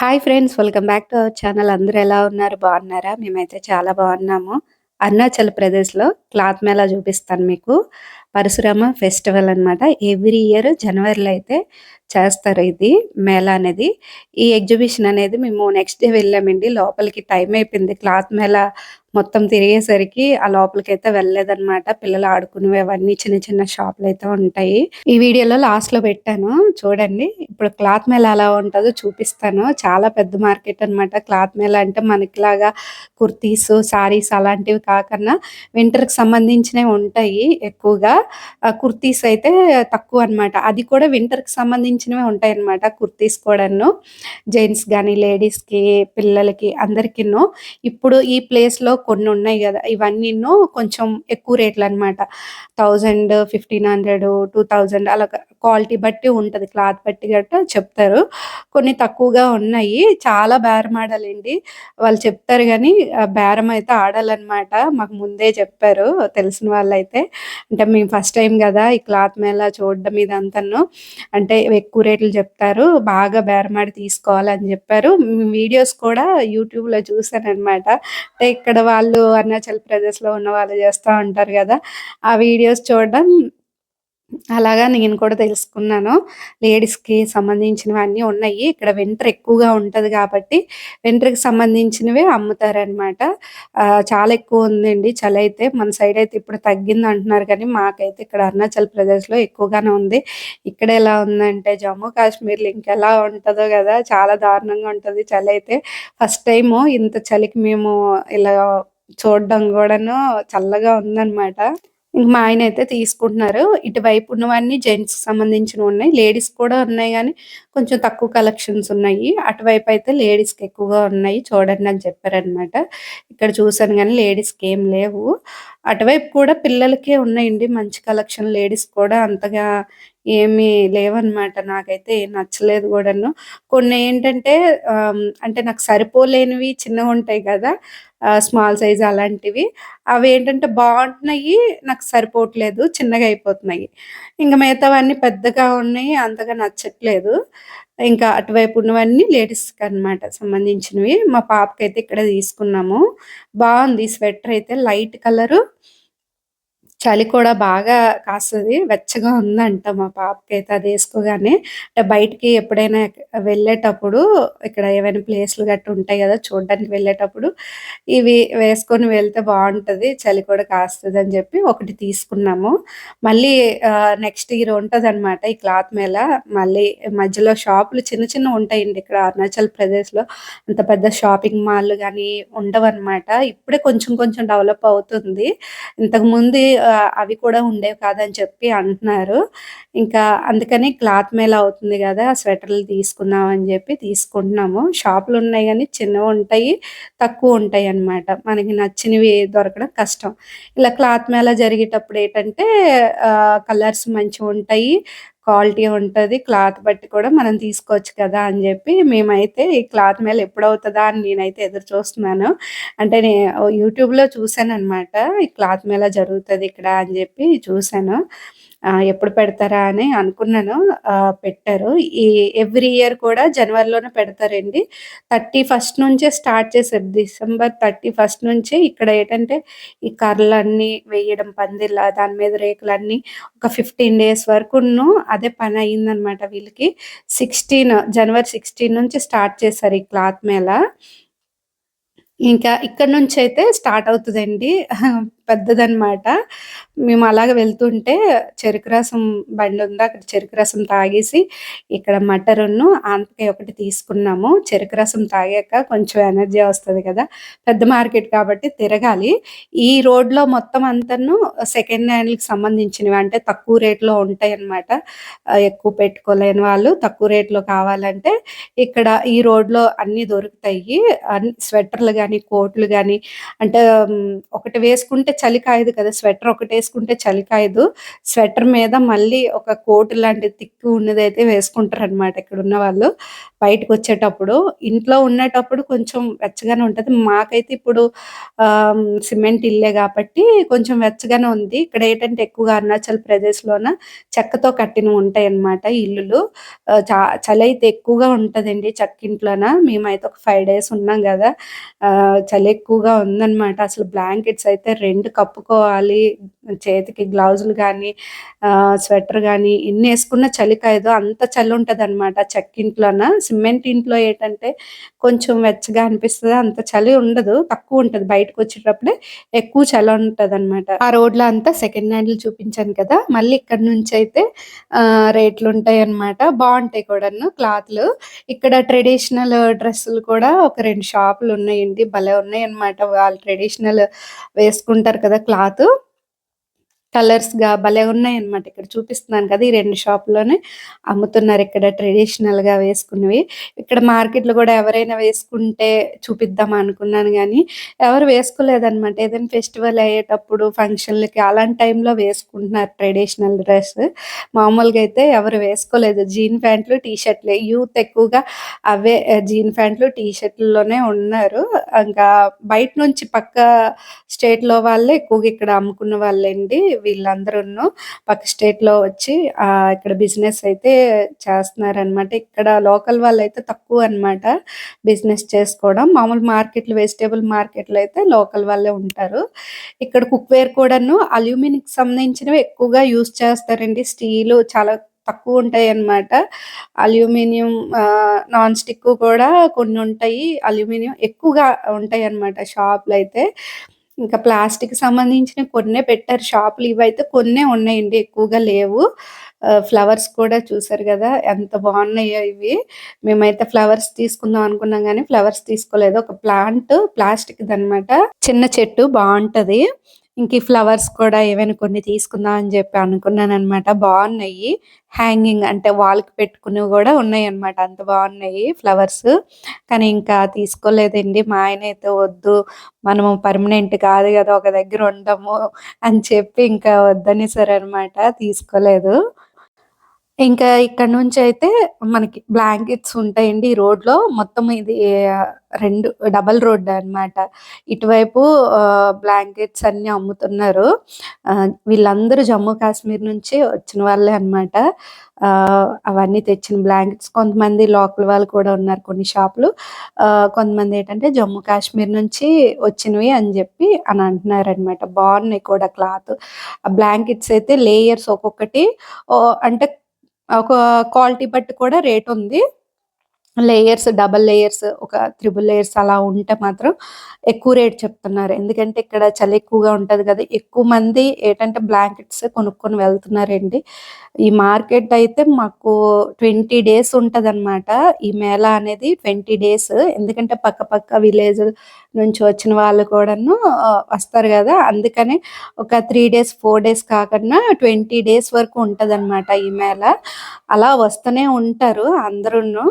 Hi friends welcome back to our channel అందరూ ఎలా ఉన్నారు? బాగున్నారా? మేమైతే చాలా బాగున్నాము. అరుణాచల్ ప్రదేశ్లో క్లాత్ మేళా చూపిస్తాను మీకు. పరశురామ ఫెస్టివల్ అన్నమాట. ఎవ్రీ ఇయర్ జనవరిలో అయితే చేస్తారు ఇది మేళా అనేది. ఈ ఎగ్జిబిషన్ అనేది మేము నెక్స్ట్ డే వెళ్ళామండి. లోపలికి టైం అయిపోయింది క్లాత్ మేళా మొత్తం తిరిగేసరికి ఆ లోపలికి అయితే వెళ్ళలేదన్నమాట. పిల్లలు ఆడుకునేవి అవన్నీ చిన్న చిన్న షాపులు అయితే ఉంటాయి. ఈ వీడియోలో లాస్ట్లో పెట్టాను. చూడండి. ఇప్పుడు క్లాత్ మేళ ఎలా ఉంటుందో చూపిస్తాను. చాలా పెద్ద మార్కెట్ అన్నమాట. క్లాత్ మేళ అంటే మనకిలాగా కుర్తీస్ సారీస్ అలాంటివి కాకుండా వింటర్కి సంబంధించినవి ఉంటాయి ఎక్కువగా. కుర్తీస్ అయితే తక్కువ అన్నమాట. అది కూడా వింటర్కి సంబంధించినవి ఉంటాయి అన్నమాట. కుర్తీస్ కూడాను. జెంట్స్ కానీ లేడీస్కి పిల్లలకి అందరికిను. ఇప్పుడు ఈ ప్లేస్లో కొన్ని ఉన్నాయి కదా ఇవన్నీ కొంచెం ఎక్కువ రేట్లు అనమాట thousand fifteen hundred two thousand అలా క్వాలిటీ బట్టి ఉంటుంది క్లాత్ బట్టి గట్రా చెప్తారు. కొన్ని తక్కువగా ఉన్నాయి చాలా బేరం ఆడాలండి వాళ్ళు చెప్తారు కానీ బేరం అయితే ఆడాలన్నమాట మాకు ముందే చెప్పారు తెలిసిన వాళ్ళైతే. అంటే మేము ఫస్ట్ టైం కదా ఈ క్లాత్ మేళ చూడడం ఇదంతాను. అంటే ఎక్కువ రేట్లు చెప్తారు బాగా బేరమాడి తీసుకోవాలని చెప్పారు. వీడియోస్ కూడా యూట్యూబ్లో చూసాను అనమాట అంటే ఇక్కడ వాళ్ళు అరుణాచల్ ప్రదేశ్లో ఉన్న వాళ్ళు చేస్తూ ఉంటారు కదా ఆ వీడియోస్ చూడడం అలాగా నేను కూడా తెలుసుకున్నాను. లేడీస్కి సంబంధించినవి అన్నీ ఉన్నాయి. ఇక్కడ వింటర్ ఎక్కువగా ఉంటుంది కాబట్టి వెంట్రకి కి అమ్ముతారనమాట. చాలా ఎక్కువ ఉందండి. చలి అయితే మన సైడ్ అయితే ఇప్పుడు తగ్గింది అంటున్నారు కానీ మాకైతే ఇక్కడ అరుణాచల్ ప్రదేశ్లో ఎక్కువగానే ఉంది. ఇక్కడ ఎలా ఉందంటే జమ్మూ కాశ్మీర్లో ఇంకెలా ఉంటుందో కదా చాలా దారుణంగా ఉంటుంది చలి అయితే. ఫస్ట్ టైం ఇంత చలికి మేము ఇలా చూడడం కూడాను చల్లగా ఉందన్నమాట మా ఆయన అయితే తీసుకుంటున్నారు. ఇటువైపు ఉన్నవన్నీ జెంట్స్ సంబంధించినవి ఉన్నాయి. లేడీస్ కూడా ఉన్నాయి కానీ కొంచెం తక్కువ కలెక్షన్స్ ఉన్నాయి. అటువైపు అయితే లేడీస్కి ఎక్కువగా ఉన్నాయి. చూడండి అని చెప్పారనమాట ఇక్కడ చూసాను కానీ లేడీస్కి ఏం లేవు. అటువైపు కూడా పిల్లలకే ఉన్నాయండి. మంచి కలెక్షన్ లేడీస్ కూడా అంతగా ఏమీ లేవన్నమాట. నాకైతే ఏం నచ్చలేదు కూడాను. కొన్ని ఏంటంటే అంటే నాకు సరిపోలేనివి చిన్నగా ఉంటాయి కదా స్మాల్ సైజ్ అలాంటివి. అవి ఏంటంటే బాగుంటున్నాయి నాకు సరిపోవట్లేదు చిన్నగా అయిపోతున్నాయి. ఇంకా మిగతావన్నీ పెద్దగా ఉన్నాయి అంతగా నచ్చట్లేదు. ఇంకా అటువైపు ఉన్నవన్నీ లేడీస్కి అన్నమాట సంబంధించినవి. మా పాపకైతే ఇక్కడ తీసుకున్నాము. బాగుంది. స్వెటర్ అయితే లైట్ కలరు. చలి కూడా బాగా కాస్తది. వెచ్చగా ఉందంట మా పాపకైతే అది వేసుకోగానే అంటే బయటికి ఎప్పుడైనా వెళ్ళేటప్పుడు ఇక్కడ ఏవైనా ప్లేస్‌లు గట్రా ఉంటాయి కదా చూడ్డానికి వెళ్ళేటప్పుడు ఇవి వేసుకొని వెళ్తే బాగుంటుంది చలి కూడా కాస్తది అని చెప్పి ఒకటి తీసుకున్నాము. మళ్ళీ నెక్స్ట్ ఇయర్ ఉంటదనమాట ఈ క్లాత్ మేళ మళ్ళీ మధ్యలో షాపులు చిన్న చిన్న ఉంటాయండి ఇక్కడ అరుణాచల్ ప్రదేశ్‌లో. అంత పెద్ద షాపింగ్ మాల్ కానీ ఉండవన్నమాట ఇప్పుడే కొంచెం కొంచెం డెవలప్ అవుతుంది. ఇంతకుముందు అవి కూడా ఉండేవి కాదని చెప్పి అంటున్నారు. ఇంకా అందుకని క్లాత్ మేళా అవుతుంది గదా! స్వెటర్‌లు తీసుకుందాం అని చెప్పి తీసుకుంటున్నాము. ఉంటాయి తక్కువ ఉంటాయి అన్నమాట మనకి నచ్చినవి దొరకడం కష్టం. ఇలా క్లాత్ మేళ జరిగేటప్పుడు ఏంటంటే కలర్స్ మంచిగా ఉంటాయి క్వాలిటీ ఉంటుంది క్లాత్ బట్టి కూడా మనం తీసుకోవచ్చు కదా! అని చెప్పి మేమైతే ఈ క్లాత్ మేళా ఎప్పుడవుతుందా అని నేనైతే ఎదురు చూస్తున్నాను. అంటే నేను యూట్యూబ్‌లో చూసాననమాట. ఈ క్లాత్ మేళ జరుగుతుంది ఇక్కడ అని చెప్పి చూసాను. ఎప్పుడు పెడతారా అని అనుకున్నాను. పెట్టారు. ఈ ఎవ్రీ ఇయర్ కూడా జనవరిలోనే పెడతారండి. 31 నుంచే స్టార్ట్ చేశారు. డిసెంబర్ 31 నుంచే ఇక్కడ ఏంటంటే ఈ కర్రలన్నీ వేయడం పందిర్ల దాని మీద రేకులన్నీ ఒక 15 డేస్ వరకును అదే పని అయ్యిందనమాట వీళ్ళకి. 16 జనవరి 16 నుంచి స్టార్ట్ చేశారు ఈ క్లాత్ మేళ ఇంకా ఇక్కడ నుంచి అయితే స్టార్ట్ అవుతుందండి పెద్దదనమాట. మేము అలాగ వెళ్తుంటే చెరుకు రసం బండి ఉంది అక్కడ చెరుకు రసం తాగేసి ఇక్కడ మటరును, ఆనపకాయ ఒకటి తీసుకున్నాము. చెరుకు రసం తాగాక కొంచెం ఎనర్జీ వస్తుంది కదా! పెద్ద మార్కెట్ కాబట్టి తిరగాలి. ఈ రోడ్‌లో మొత్తం అంతను సెకండ్ హ్యాండ్కి సంబంధించినవి. అంటే తక్కువ రేట్‌లో ఉంటాయి అన్నమాట ఎక్కువ పెట్టుకోలేని వాళ్ళు తక్కువ రేట్‌లో కావాలంటే ఇక్కడ ఈ రోడ్‌లో అన్నీ దొరుకుతాయి. అన్ స్వెటర్‌లు కానీ కోట్లు కానీ అంటే ఒకటి వేసుకుంటే చలి కాయదు కదా స్వెటర్ ఒకటి వేసుకుంటే చలి కాయదు స్వెటర్ మీద మళ్ళీ ఒక కోట్ లాంటి తిక్కు ఉన్నది అయితే వేసుకుంటారు అనమాట ఇక్కడ ఉన్న వాళ్ళు బయటకు వచ్చేటప్పుడు ఇంట్లో ఉండేటప్పుడు కొంచెం వెచ్చగానే ఉంటది. మాకైతే ఇప్పుడు సిమెంట్ ఇల్లే కాబట్టి కొంచెం వెచ్చగానే ఉంది. ఇక్కడ ఏంటంటే ఎక్కువగా అరుణాచల్ ప్రదేశ్ లోన చెక్కతో కట్టినవి ఉంటాయి అన్నమాట ఇల్లులు చలి అయితే ఎక్కువగా ఉంటదండి చెక్కింట్లోన. మేమైతే ఒక ఫైవ్ డేస్ ఉన్నాం కదా. ఆ చలి ఎక్కువగా ఉందన్నమాట. అసలు బ్లాంకెట్స్ అయితే రెండు కప్పుకోవాలి చేతికి గ్లౌజులు కానీ స్వెటర్ కానీ ఎన్ని వేసుకున్న చలి కాయదు అంత చలి ఉంటుంది అనమాట చెక్కింట్లోన? సిమెంట్ ఇంట్లో ఏంటంటే కొంచెం వెచ్చగా అనిపిస్తుంది అంత చలి ఉండదు తక్కువ ఉంటది. బయటకు వచ్చేటప్పుడే ఎక్కువ చలి ఉంటుంది అనమాట ఆ రోడ్లో అంతా సెకండ్ హ్యాండ్లు చూపించాను కదా మళ్ళీ ఇక్కడ నుంచి అయితే ఆ రేట్లు ఉంటాయి అన్నమాట బాగుంటాయి కూడాను క్లాత్లు. ఇక్కడ ట్రెడిషనల్ డ్రెస్సులు కూడా ఒక రెండు షాపులు ఉన్నాయండి భలే ఉన్నాయి అన్నమాట వాళ్ళు ట్రెడిషనల్ వేసుకుంటారు. కదా క్లాత్. కలర్స్గా భలే ఉన్నాయి అనమాట ఇక్కడ చూపిస్తున్నాను కదా ఈ రెండు షాపులోనే అమ్ముతున్నారు ఇక్కడ ట్రెడిషనల్గా వేసుకున్నవి. ఇక్కడ మార్కెట్లో కూడా ఎవరైనా వేసుకుంటే చూపిద్దాం అనుకున్నాను కానీ ఎవరు వేసుకోలేదన్నమాట. ఏదైనా ఫెస్టివల్ అయ్యేటప్పుడు ఫంక్షన్లకి అలాంటి టైంలో వేసుకుంటున్నారు ట్రెడిషనల్ డ్రెస్ మామూలుగా అయితే ఎవరు వేసుకోలేదు. జీన్ ప్యాంట్లు టీ షర్ట్లు యూత్ ఎక్కువగా అవే జీన్ ప్యాంట్లు టీ షర్ట్లలోనే ఉన్నారు. ఇంకా బయట నుంచి పక్క స్టేట్లో వాళ్ళే ఎక్కువగా ఇక్కడ అమ్ముకున్న వాళ్ళండి. వీళ్ళందరూ పక్క స్టేట్లో వచ్చి ఆ ఇక్కడ బిజినెస్ అయితే చేస్తున్నారనమాట ఇక్కడ లోకల్ వాళ్ళు అయితే తక్కువ అన్నమాట బిజినెస్ చేసుకోవడం. మామూలు మార్కెట్లు వెజిటేబుల్ మార్కెట్లు అయితే లోకల్ వాళ్ళే ఉంటారు. ఇక్కడ కుక్ వేర్ కూడాను అల్యూమినియం సంబంధించినవి ఎక్కువగా యూస్ చేస్తారండి. స్టీల్ చాలా తక్కువ ఉంటాయి అన్నమాట. అల్యూమినియం నాన్ స్టిక్ కూడా కొన్ని ఉంటాయి. అల్యూమినియం ఎక్కువగా ఉంటాయి అన్నమాట షాపులు అయితే ఇంకా ప్లాస్టిక్ సంబంధించిన కొన్నే పెట్టారు. షాపులు ఇవైతే కొన్నే ఉన్నాయండి ఎక్కువగా లేవు. ఫ్లవర్స్ కూడా చూసారు కదా ఎంత బాగున్నాయో ఇవి. మేమైతే ఫ్లవర్స్ తీసుకుందాం అనుకున్నాం కానీ ఫ్లవర్స్ తీసుకోలేదు. ఒక ప్లాంట్ ప్లాస్టిక్ అనమాట చిన్న చెట్టు బాగుంటది. ఇంక ఈ ఫ్లవర్స్ కూడా ఏవైనా కొన్ని తీసుకుందాం అని చెప్పి అనుకున్నాను అనమాట బాగున్నాయి. హ్యాంగింగ్ అంటే వాల్కి పెట్టుకునేవి కూడా ఉన్నాయి అనమాట అంత బాగున్నాయి ఫ్లవర్స్. కానీ ఇంకా తీసుకోలేదండి. మా ఆయన అయితే వద్దు మనము పర్మనెంట్ కాదు కదా ఒక దగ్గర ఉండము అని చెప్పి ఇంకా వద్దనేసారు అనమాట తీసుకోలేదు. ఇంకా ఇక్కడ నుంచి అయితే మనకి బ్లాంకెట్స్ ఉంటాయండి ఈ రోడ్లో మొత్తం ఇది రెండు డబల్ రోడ్ అన్నమాట. ఇటువైపు బ్లాంకెట్స్ అన్ని అమ్ముతున్నారు. వీళ్ళందరూ జమ్మూ కాశ్మీర్ నుంచి వచ్చిన వాళ్ళే అన్నమాట. ఆ అవన్నీ తెచ్చిన బ్లాంకెట్స్ కొంతమంది లోకల్ వాళ్ళు కూడా ఉన్నారు కొన్ని షాపులు. కొంతమంది ఏంటంటే జమ్మూ కాశ్మీర్ నుంచి వచ్చినవి అని చెప్పి అని అంటున్నారనమాట బాగున్నాయి కూడా క్లాత్. ఆ బ్లాంకెట్స్ అయితే లేయర్స్ ఒక్కొక్కటి. ఓ, అంటే ఒక క్వాలిటీ బట్టి కూడా రేట్ ఉంది. లేయర్స్ డబల్ లేయర్స్ ఒక త్రిబుల్ లేయర్స్ అలా ఉంటే మాత్రం ఎక్కువ రేట్ చెప్తున్నారు. ఎందుకంటే ఇక్కడ చలి ఎక్కువగా ఉంటది కదా ఎక్కువ మంది ఏంటంటే బ్లాంకెట్స్ కొనుక్కొని వెళ్తున్నారండి. ఈ మార్కెట్ అయితే మాకు ట్వంటీ డేస్ ఉంటదన్నమాట. ఈ మేళా అనేది ట్వంటీ డేస్. ఎందుకంటే పక్క పక్క విలేజ్ నుంచి వచ్చిన వాళ్ళు కూడాను వస్తారు కదా. అందుకని ఒక త్రీ డేస్ ఫోర్ డేస్ కాకుండా ట్వంటీ డేస్ వరకు ఉంటదన్నమాట ఈ మేళ. అలా వస్తూనే ఉంటారు అందరూను.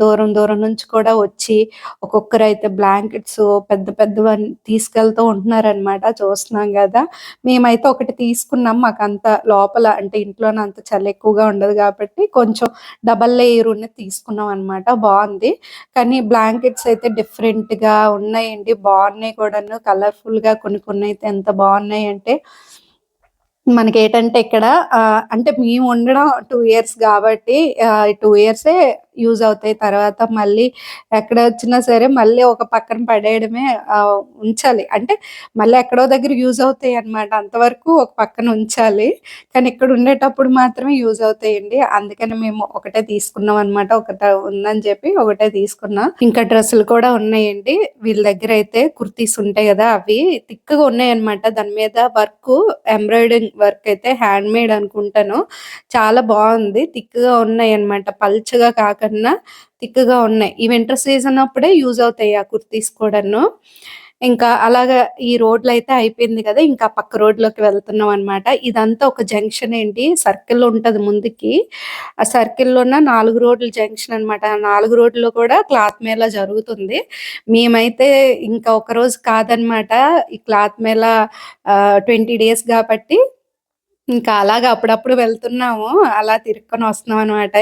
దూరం దూరం నుంచి కూడా వచ్చి ఒక్కొక్కరు అయితే బ్లాంకెట్స్ పెద్ద పెద్దవన్నీ తీసుకెళ్తూ ఉంటున్నారనమాట చూస్తున్నాం కదా. మేమైతే ఒకటి తీసుకున్నాం. మాకు అంత లోపల అంటే ఇంట్లోనే అంత చలి ఎక్కువగా ఉండదు కాబట్టి కొంచెం డబల్ లేయర్ ఉన్నది తీసుకున్నాం అన్నమాట బాగుంది. కానీ బ్లాంకెట్స్ అయితే డిఫరెంట్గా ఉన్నాయండి బాగున్నాయి కూడాను. కలర్ఫుల్గా కొన్ని కొన్ని అయితే ఎంత బాగున్నాయి అంటే మనకి ఏంటంటే ఇక్కడ అంటే మేము ఉండడం టూ ఇయర్స్ కాబట్టి టూ ఇయర్సే యూజ్ అవుతాయి. తర్వాత మళ్ళీ ఎక్కడ వచ్చినా సరే మళ్ళీ ఒక పక్కన పడేయడమే ఆ, ఉంచాలి. అంటే మళ్ళీ ఎక్కడో దగ్గర యూజ్ అవుతాయి అన్నమాట. అంతవరకు ఒక పక్కన ఉంచాలి. కానీ ఇక్కడ ఉండేటప్పుడు మాత్రమే యూజ్ అవుతాయండి. అందుకని మేము ఒకటే తీసుకున్నాం అన్నమాట. ఒకటే ఉందని చెప్పి ఒకటే తీసుకున్నాం. ఇంకా డ్రెస్సులు కూడా ఉన్నాయండి. వీళ్ళ దగ్గర అయితే కుర్తీస్ ఉంటాయి కదా అవి థిక్గా ఉన్నాయి అన్నమాట. దాని మీద వర్క్ ఎంబ్రాయిడరింగ్ వర్క్ అయితే హ్యాండ్ మేడ్ అనుకుంటాను. చాలా బాగుంది. థిక్గా ఉన్నాయి అన్నమాట. పల్చగా కన్నా థిక్గా ఉన్నాయి. ఈ వింటర్ సీజన్ అప్పుడే యూజ్ అవుతాయి ఆ కుర్తీస్ కూడాను. ఇంకా అలాగా ఈ రోడ్లు అయితే అయిపోయింది కదా ఇంకా పక్క రోడ్లోకి వెళ్తున్నాం అనమాట ఇదంతా ఒక జంక్షన్ ఏంటి? సర్కిల్ ఉంటది ముందుకి. ఆ సర్కిల్లోన నాలుగు రోడ్ల జంక్షన్ అనమాట నాలుగు రోడ్లు కూడా క్లాత్ మేళా జరుగుతుంది. మేమైతే ఇంకా ఒక రోజు కాదనమాట ఈ క్లాత్ మేళా ట్వంటీ డేస్ కాబట్టి ఇంకా అలాగా అప్పుడప్పుడు వెళ్తున్నాము. అలా తిరుక్కొని వస్తున్నాం అనమాట.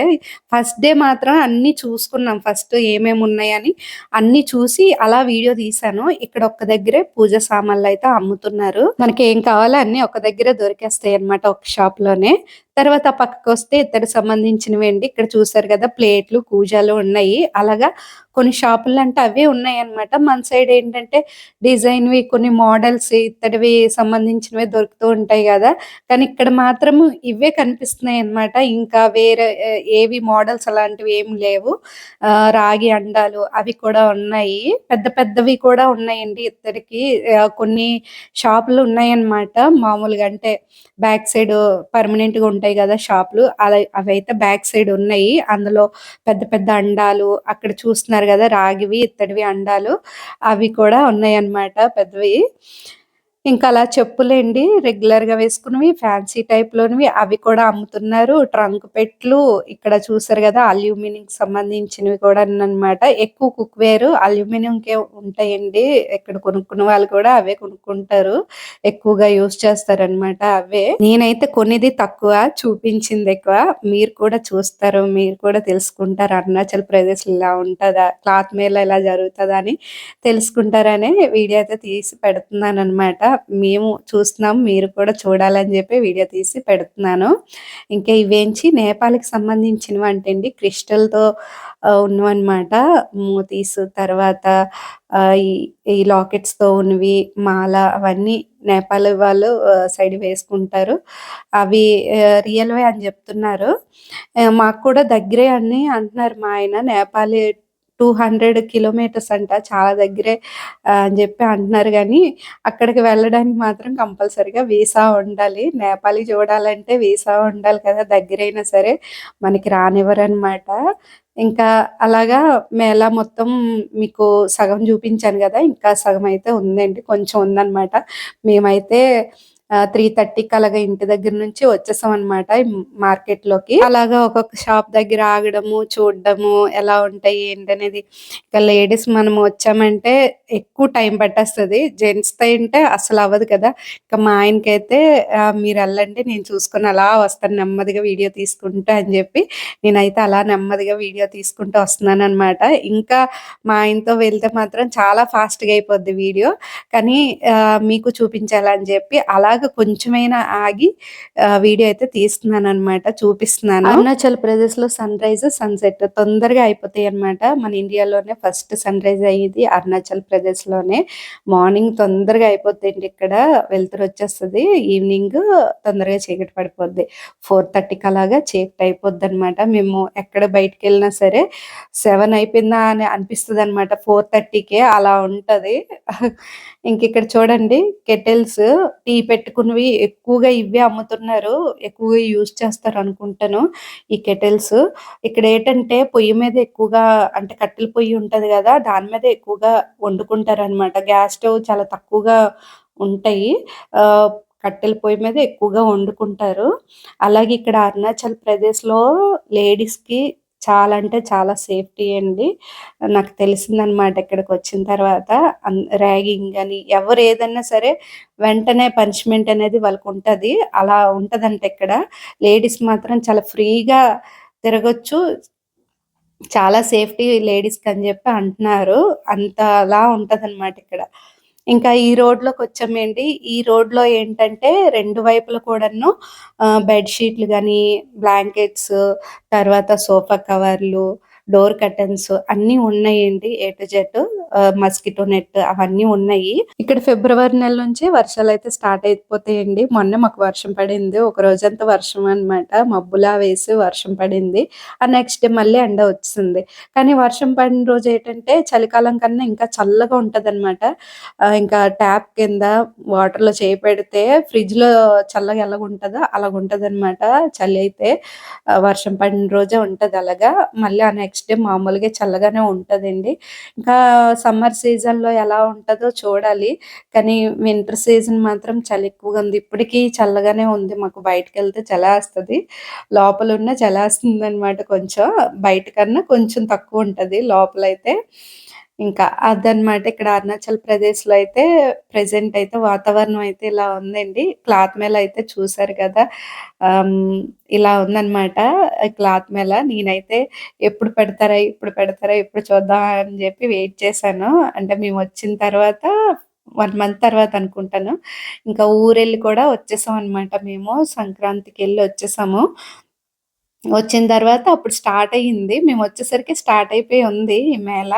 ఫస్ట్ డే మాత్రం అన్నీ చూసుకున్నాం. ఫస్ట్ ఏమేమి ఉన్నాయని అన్నీ చూసి అలా వీడియో తీశాను. ఇక్కడ ఒక్క దగ్గరే పూజ సామాన్లు అయితే అమ్ముతున్నారు. మనకి ఏం కావాలో అన్నీ ఒక దగ్గరే దొరికేస్తాయి అన్నమాట ఒక షాప్లోనే. తర్వాత పక్కకొస్తే ఇత్తడికి సంబంధించినవి అండి. ఇక్కడ చూసారు కదా ప్లేట్లు, కూజాలు ఉన్నాయి. అలాగా కొన్ని షాపులు అంటే అవే ఉన్నాయి అనమాట మన సైడ్ ఏంటంటే డిజైన్‌వి కొన్ని మోడల్స్ ఇత్తడివి సంబంధించినవి దొరుకుతూ ఉంటాయి కదా కానీ ఇక్కడ మాత్రం ఇవే కనిపిస్తున్నాయి అన్నమాట. ఇంకా వేరే ఏవి మోడల్స్ అలాంటివి ఏమి లేవు. రాగి అండాలు అవి కూడా ఉన్నాయి. పెద్ద పెద్దవి కూడా ఉన్నాయండి ఇద్దరికి కొన్ని షాపులు ఉన్నాయన్నమాట. మామూలుగా అంటే బ్యాక్ సైడ్ పర్మనెంట్‌గా ఉంటాయి కదా షాపులు అలా అవైతే బ్యాక్ సైడ్ ఉన్నాయి. అందులో పెద్ద పెద్ద అండాలు అక్కడ చూస్తున్నారు కదా రాగివి, ఇత్తడివి అండాలు అవి కూడా ఉన్నాయన్నమాట పెద్దవి. ఇంకా అలా చెప్పులేండి రెగ్యులర్‌గా వేసుకున్నవి ఫ్యాన్సీ టైప్‌లోనివి అవి కూడా అమ్ముతున్నారు. ట్రంక్ పెట్లు ఇక్కడ చూసారు కదా అల్యూమినియంకి సంబంధించినవి కూడా అన్నమాట ఎక్కువ కుక్‌వేర్ అల్యూమినియంకే ఉంటాయండి. ఇక్కడ కొనుక్కున్న వాళ్ళు కూడా అవే కొనుక్కుంటారు. ఎక్కువగా యూజ్ చేస్తారనమాట అవే. నేనైతే కొనేది తక్కువ చూపించింది ఎక్కువ. మీరు కూడా చూస్తారు. మీరు కూడా తెలుసుకుంటారు. అరుణాచల్ ప్రదేశ్ ఇలా ఉంటుందా క్లాత్ మేళా ఇలా జరుగుతదా? అని తెలుసుకుంటారనే వీడియో అయితే తీసి పెడుతున్నాను అనమాట మేము చూస్తున్నాం. మీరు కూడా చూడాలని చెప్పి వీడియో తీసి పెడుతున్నాను. ఇంకా ఇవేంచి నేపాల్‌కి సంబంధించినవి అంటే అండి క్రిస్టల్‌తో ఉన్నవన్నమాట. మూతీస్ తర్వాత ఈ లాకెట్స్‌తో ఉన్నవి, మాల అవన్నీ నేపాల్ వాళ్ళు సైడ్ వేసుకుంటారు. అవి రియల్‌వే అని చెప్తున్నారు. మాకు కూడా దగ్గరే అని అంటున్నారు మా ఆయన. నేపాలి 200 కిలోమీటర్స్ అంట. చాలా దగ్గరే అని చెప్పి అంటున్నారు కానీ అక్కడికి వెళ్ళడానికి మాత్రం కంపల్సరీగా వీసా ఉండాలి. నేపాలి చూడాలంటే వీసా ఉండాలి కదా! దగ్గరైనా సరే మనకి రానివ్వరనమాట. ఇంకా అలాగా మేళా మొత్తం మీకు సగం చూపించాను కదా ఇంకా సగం అయితే ఉందండి. కొంచెం ఉందన్నమాట మేమైతే త్రీ థర్టీకి అలాగా ఇంటి దగ్గర నుంచి వచ్చేసాం అన్నమాట మార్కెట్లోకి అలాగా ఒక్కొక్క షాప్ దగ్గర ఆగడము, చూడడము ఎలా ఉంటాయి ఏంటనేది. ఇక లేడీస్ మనం వచ్చామంటే ఎక్కువ టైం పట్టేస్తుంది జెంట్స్ అంటే అసలు అవ్వదు కదా! ఇక మా ఆయనకైతే మీరు వెళ్ళండి నేను చూసుకొని అలా వస్తాను నెమ్మదిగా వీడియో తీసుకుంటా అని చెప్పి నేనైతే అలా నెమ్మదిగా వీడియో తీసుకుంటూ వస్తున్నాను అనమాట ఇంకా మా ఆయనతో వెళ్తే మాత్రం చాలా ఫాస్ట్‌గా అయిపోద్ది వీడియో. కానీ మీకు చూపించాలని చెప్పి అలా కొంచెమైనా ఆగి వీడియో అయితే తీస్తున్నాను అనమాట చూపిస్తున్నాను. అరుణాచల్ ప్రదేశ్‌లో సన్‌రైజ్, సన్‌సెట్ తొందరగా అయిపోతాయి అనమాట మన ఇండియాలోనే ఫస్ట్ సన్ రైజ్ అయ్యేది అరుణాచల్ ప్రదేశ్‌లోనే. మార్నింగ్ తొందరగా అయిపోతాయండి ఇక్కడ. వెలుతురొచ్చేస్తది. ఈవినింగ్ తొందరగా చీకటి పడిపోద్ది. 4:30కి అలాగా చీకటి అయిపోద్ది అనమాట మేము ఎక్కడ బయటికెళ్ళినా సరే సెవెన్ అయిపోయిందా అని అనిపిస్తుంది అనమాట ఫోర్ థర్టీకే అలా ఉంటుంది ఇంకిక్కడ చూడండి కెటిల్స్ టీ పెట్టుకున్నవి ఎక్కువగా ఇవే అమ్ముతున్నారు. ఎక్కువగా యూజ్ చేస్తారనుకుంటాను ఈ కెటిల్స్. ఇక్కడేటంటే పొయ్యి మీద ఎక్కువగా అంటే కట్టెల పొయ్యి ఉంటది కదా దాని మీద ఎక్కువగా వండుకుంటారు అనమాట గ్యాస్ స్టవ్ చాలా తక్కువగా ఉంటాయి. కట్టెల పొయ్యి మీద ఎక్కువగా వండుకుంటారు. అలాగే ఇక్కడ అరుణాచల్ ప్రదేశ్‌లో లేడీస్‌కి చాలా అంటే చాలా సేఫ్టీ అండి. నాకు తెలిసిందనమాట ఇక్కడికి వచ్చిన తర్వాత. ర్యాగింగ్ అని ఎవరు ఏదన్నా సరే వెంటనే పనిష్మెంట్ అనేది వాళ్ళకుంటది. అలా ఉంటుందంట ఇక్కడ. లేడీస్ మాత్రం చాలా ఫ్రీగా తిరగొచ్చు. చాలా సేఫ్టీ లేడీస్కి అని చెప్పి అంటున్నారు. అంత అలా ఉంటుంది ఇక్కడ. ఇంకా ఈ రోడ్‌లోకొచ్చామండి. ఈ రోడ్‌లో ఏంటంటే రెండు వైపులా కూడాను బెడ్షీట్లు కానీ బ్లాంకెట్స్ తర్వాత సోఫా కవర్లు, డోర్ కర్టెన్స్ అన్నీ ఉన్నాయండి A to Z. Mosquito net అవన్నీ ఉన్నాయి. ఇక్కడ ఫిబ్రవరి నెల నుంచి వర్షాలు అయితే స్టార్ట్ అయిపోతాయండి. మొన్న మాకు వర్షం పడింది. ఒక రోజంతా వర్షం అనమాట. మబ్బులా వేసి వర్షం పడింది. ఆ నెక్స్ట్ డే మళ్ళీ ఎండ వచ్చింది కానీ వర్షం పడిన రోజు ఏంటంటే చలికాలం కన్నా ఇంకా చల్లగా ఉంటదనమాట. అనమాట ఇంకా ట్యాప్ కింద వాటర్‌లో చేయి పెడితే ఫ్రిడ్జ్‌లో చల్లగా ఎలాగుంటదో అనమాట చలి అయితే. వర్షం పడిన రోజే ఉంటది అలాగా. మళ్ళీ ఆ నెక్స్ట్ నెక్స్ట్ డే మామూలుగా చల్లగానే ఉంటదండి. ఇంకా సమ్మర్ సీజన్‌లో ఎలా ఉంటుందో చూడాలి. కానీ వింటర్ సీజన్ మాత్రం చలి ఎక్కువగా ఉంది. ఇప్పటికీ చల్లగానే ఉంది. మాకు బయటికెళ్తే చలేస్తది. లోపలున్న చలేస్తుందనమాట కొంచెం. బయట కన్నా కొంచెం తక్కువ ఉంటుంది లోపలైతే. ఇంకా అదనమాట ఇక్కడ అరుణాచల్ ప్రదేశ్‌లో అయితే ప్రజెంట్ అయితే వాతావరణం అయితే ఇలా ఉందండి. క్లాత్ మేళ అయితే చూసారు కదా! ఇలా ఉందన్నమాట క్లాత్ మేళ. నేనైతే ఎప్పుడు పెడతారా? ఇప్పుడు పెడతారా? ఎప్పుడు చూద్దాం అని చెప్పి వెయిట్ చేశాను. అంటే మేము వచ్చిన తర్వాత వన్ మంత్ తర్వాత అనుకుంటాను. ఇంకా ఊరెళ్ళి కూడా వచ్చేసాం అనమాట మేము. సంక్రాంతికి వెళ్ళి వచ్చేసాము. వచ్చిన తర్వాత అప్పుడు స్టార్ట్ అయ్యింది. మేమొచ్చేసరికి స్టార్ట్ అయిపోయి ఉంది ఈ మేళ.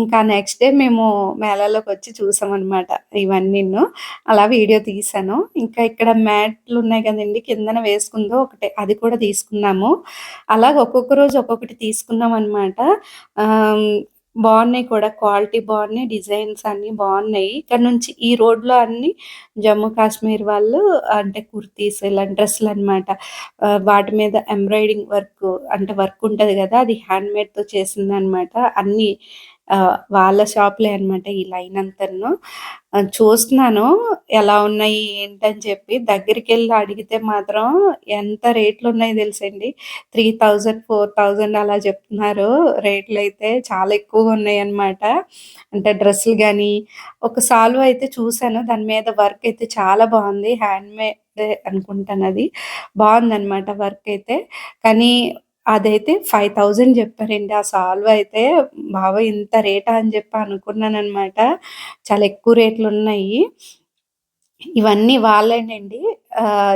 ఇంకా నెక్స్ట్ డే మేము మేళాలోకొచ్చి చూసామన్నమాట ఇవన్నీను. అలా వీడియో తీశాను. ఇంకా ఇక్కడ మ్యాట్లు ఉన్నాయి కదండి కిందన వేసుకుందో ఒకటి అది కూడా తీసుకున్నాము. అలాగ ఒక్కొక్క రోజు ఒక్కొక్కటి తీసుకున్నాం అనమాట బాగున్నాయి కూడా. క్వాలిటీ బాగున్నాయి. డిజైన్స్ అన్నీ బాగున్నాయి. ఇక్కడ నుంచి ఈ రోడ్‌లో అన్ని జమ్మూ కాశ్మీర్ వాళ్ళు అంటే కుర్తీస్ ఇలాంటి డ్రెస్సులు అనమాట వాటి మీద ఎంబ్రాయిడింగ్ వర్క్ అంటే వర్క్ ఉంటుంది కదా అది హ్యాండ్‌మేడ్‌తో చేసిందనమాట. అన్నీ అన్ని వాళ్ళ షాప్లే అనమాట ఈ లైన్ అంతను చూస్తున్నాను ఎలా ఉన్నాయి ఏంటని చెప్పి దగ్గరికి వెళ్ళి అడిగితే మాత్రం ఎంత రేట్లు ఉన్నాయో తెలుసండి. 3000, 4000 అలా చెప్తున్నారు. రేట్లు అయితే చాలా ఎక్కువగా ఉన్నాయన్నమాట. అంటే డ్రెస్సులు కానీ ఒక సాల్వ్ అయితే చూసాను. దాని మీద వర్క్ అయితే చాలా బాగుంది హ్యాండ్ మేడ్ అనుకుంటాను అది బావుందనమాట వర్క్ అయితే. కానీ అదైతే 5000 చెప్పారండి. ఆ సాల్వ్ అయితే బాబోయ్! ఇంత రేటా అని చెప్పి అనుకున్నాననమాట. చాలా ఎక్కువ రేట్లు ఉన్నాయి ఇవన్నీ వాళ్ళేనండి.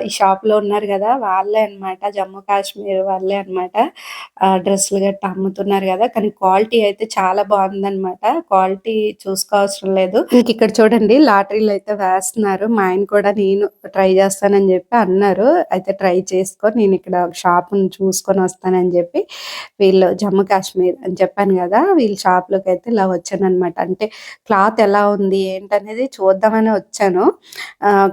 ఈ షాప్‌లో ఉన్నారు కదా వాళ్ళే అనమాట. జమ్మూ కాశ్మీర్ వాళ్ళే అనమాట. డ్రెస్సులు గట్టా అమ్ముతున్నారు కదా కానీ క్వాలిటీ అయితే చాలా బాగుందనమాట క్వాలిటీ చూసుకోవసరం లేదు. ఇంకిక్కడ చూడండి లాటరీలు అయితే వేస్తున్నారు. మా ఆయన కూడా నేను ట్రై చేస్తానని చెప్పి అన్నారు. అయితే ట్రై చేసుకో నేనిక్కడ చూసుకొని వస్తానని చెప్పి వీళ్ళు జమ్మూ కాశ్మీర్ అని చెప్పాను కదా వీళ్ళ షాప్‌లోకైతే ఇలా వచ్చాననమాట. అంటే క్లాత్ ఎలా ఉంది? ఏంటనేది చూద్దామని వచ్చాను.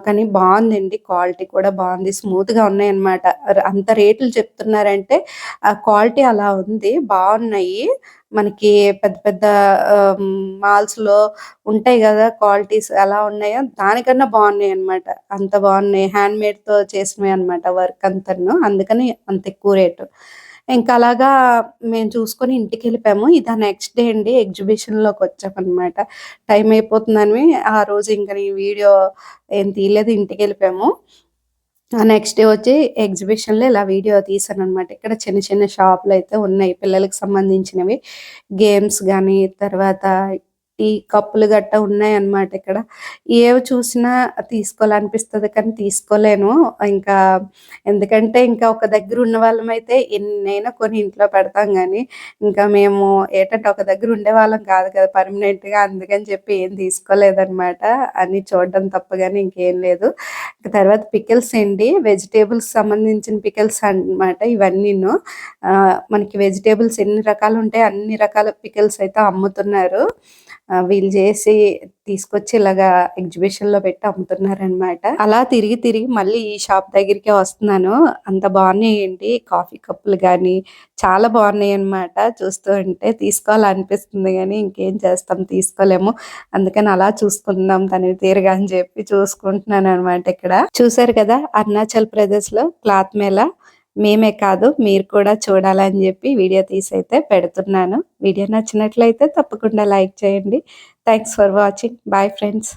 కానీ బాగుందండి క్వాలిటీ కూడా బావుంది. స్మూత్‌గా ఉన్నాయన్నమాట. అంత రేట్లు చెప్తున్నారంటే ఆ క్వాలిటీ అలా ఉంది. బాగున్నాయి మనకి పెద్ద పెద్ద మాల్స్ మాల్స్‌లో ఉంటాయి కదా క్వాలిటీస్ ఎలా ఉన్నాయో దానికన్నా బాగున్నాయి అనమాట అంత బాగున్నాయి హ్యాండ్ మేడ్తో చేసినవి అనమాట వర్క్ అంతను అందుకని అంత ఎక్కువ రేటు. ఇంకా అలాగా మేము చూసుకొని ఇంటికి వెళ్ళిపోయాము ఇది నెక్స్ట్ డే అండి ఎగ్జిబిషన్‌లోకొచ్చామనమాట. టైం అయిపోతుందని ఆ రోజు ఇంకా నేను వీడియో ఏం తీయలేదు. ఇంటికెళ్ళిపోయాము. వెళ్ళిపోయాము నెక్స్ట్ డే వచ్చి ఎగ్జిబిషన్‌లో ఇలా వీడియో తీశాననమాట. ఇక్కడ చిన్న చిన్న షాపులయితే ఉన్నాయి. పిల్లలకు సంబంధించినవి. గేమ్స్ కానీ తర్వాత టీ కప్పులు గట్టా ఉన్నాయన్నమాట ఇక్కడ. ఏవి చూసినా తీసుకోవాలనిపిస్తుంది కానీ తీసుకోలేను. ఇంకా ఎందుకంటే ఇంకా ఒక దగ్గర ఉన్న ఉన్నవాళ్ళమైతే ఎన్నైనా కొని ఇంట్లో పెడతాం కానీ ఇంకా మేము ఏటంటే ఒక దగ్గర ఉండేవాళ్ళం కాదు కదా! పర్మనెంట్‌గా. అందుకని చెప్పి ఏం తీసుకోలేదన్నమాట అని చూడడం తప్ప కానీ ఇంకేం లేదు. తర్వాత పికిల్స్ అండి. వెజిటేబుల్స్ సంబంధించిన పికిల్స్ అనమాట ఇవన్నీను. మనకి వెజిటేబుల్స్ ఎన్ని రకాలు ఉంటాయి అన్ని రకాల పికిల్స్ అయితే అమ్ముతున్నారు. వీళ్ళు చేసి తీసుకొచ్చి ఇలాగా ఎగ్జిబిషన్‌లో పెట్టి అమ్ముతున్నారనమాట. అలా తిరిగి తిరిగి మళ్ళీ ఈ షాప్ దగ్గరికే వస్తున్నాను. అంత బావున్నాయండి. కాఫీ కప్పులు కానీ చాలా బావున్నాయన్నమాట. చూస్తూ ఉంటే తీసుకోవాలనిపిస్తుంది కానీ ఇంకేం చేస్తాం తీసుకోలేము. అందుకని అలా చూసుకుందాం తనివి తీరుగా అని చెప్పి చూసుకుంటున్నాను అనమాట ఇక్కడ. చూసారు కదా! అరుణాచల్ ప్రదేశ్లో క్లాత్ మేళా. మేమే కాదు మీరు కూడా చూడాలని చెప్పి వీడియో తీసైతే పెడుతున్నాను. వీడియో నచ్చినట్లయితే తప్పకుండా లైక్ చేయండి. Thanks for watching. Bye friends.